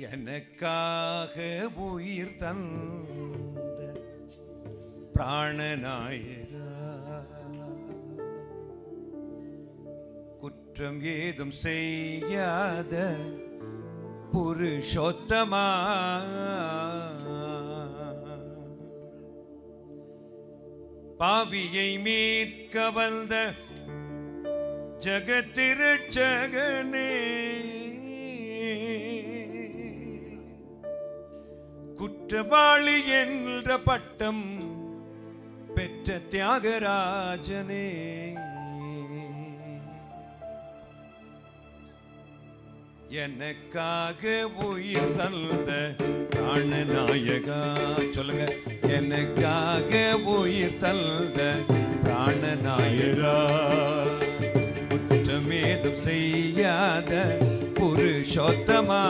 எனக்காக உயிர் தந்த பிராணநாயகா. குற்றம் ஏதும் செய்யாத புருஷோத்தமா. பாவியை மீட்க வந்த ஜகத்திருச்சகனே குற்றவாளி என்ற பட்டம் பெற்ற தியாகராஜனே. எனக்காக உயிர் தந்த பிராணநாயகா சொல்லுங்க. எனக்காக உயிர் தந்த பிராணநாயகா குற்றமேதும் செய்யாத புருஷோத்தமா.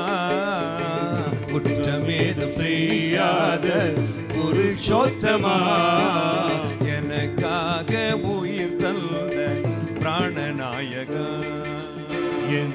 செய்யாத புருஷோத்தமா எனக்காக உயிர் தந்த பிராணநாயகா. என்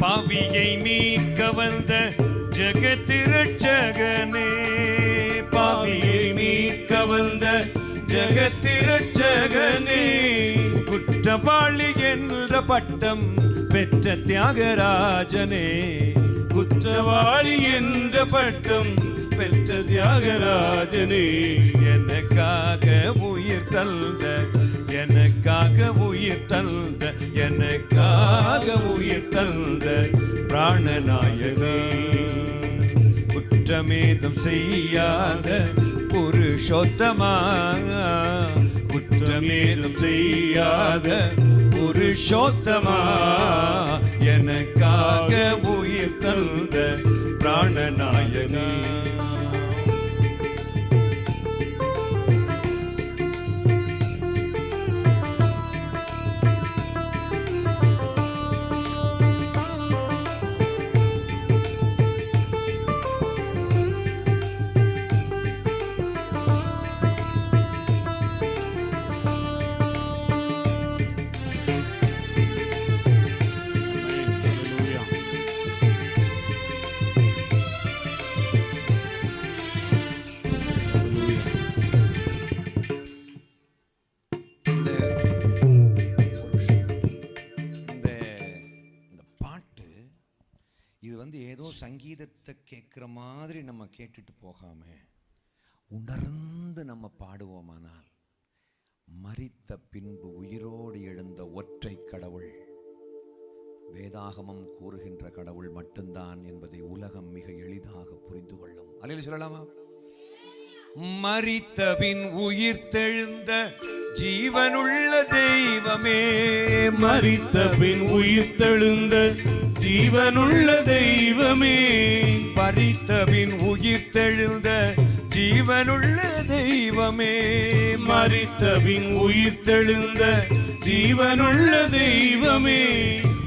பாவியை மீட்க வந்த ஜெகத்திரட்சகனே பாவியை மீட்க வந்த ஜெகத்திரட்சகனே குற்றவாளி என்ற பட்டம் பெற்ற தியாகராஜனே. குற்றவாளி என்ற பட்டம் பெற்ற தியாகராஜனே. எனக்காக உயிர் தந்த எனக்காக உயிர் தந்த எனக்காக உயிர் தந்த பிராணநாயகே. குற்றமேதம் செய்யாத புருஷோத்தமா குற்றமேதம் செய்யாத புருஷோத்தமா எனக்காக உயிர் தந்த பிராணநாயகா. சங்கீதத்தை கேட்குற மாதிரி நம்ம கேட்டுட்டு போகாம. உணர்ந்து நம்ம பாடுவோமானால் மறித்த பின்பு உயிரோடு எழுந்த ஒற்றை கடவுள் வேதாகமம் கூறுகின்ற கடவுள் மட்டும்தான் என்பதை உலகம் மிக எளிதாக புரிந்து கொள்ளும். அல்லது சொல்லலாமா? மறித்தபின் உயிர் தெழுந்த ஜீவனுள்ள தெய்வமே. மறித்தபின் உயிர் தெழுந்த ஜீவனுள்ள தெய்வமே. பறித்தபின் உயிர் தெழுந்த ஜீவனுள்ள தெய்வமே. மறித்தபின் உயிர் தெழுந்த ஜீவனுள்ள தெய்வமே.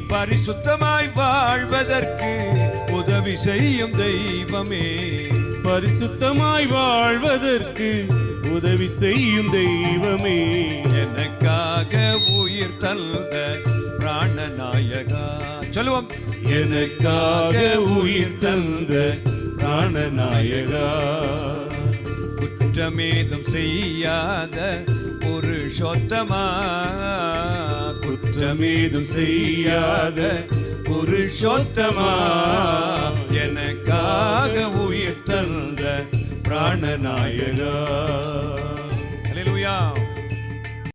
பரிசுத்தமாய் வாழ்வதற்கு உதவி செய்யும் தெய்வமே. பரிசுத்தமாய் வாழ்வதற்கு உதவி செய்யும் தெய்வமே. எனக்காக உயிர் தந்த சொல்லுவோம். எனக்காக உயிர் தந்த பிராணநாயகா. குற்றமேதும் செய்யாத புருஷோத்தமா? குற்றமேதும் செய்யாத புருஷோத்தமா? எனக்காக உயிர் தந்த பிராணநாயகா.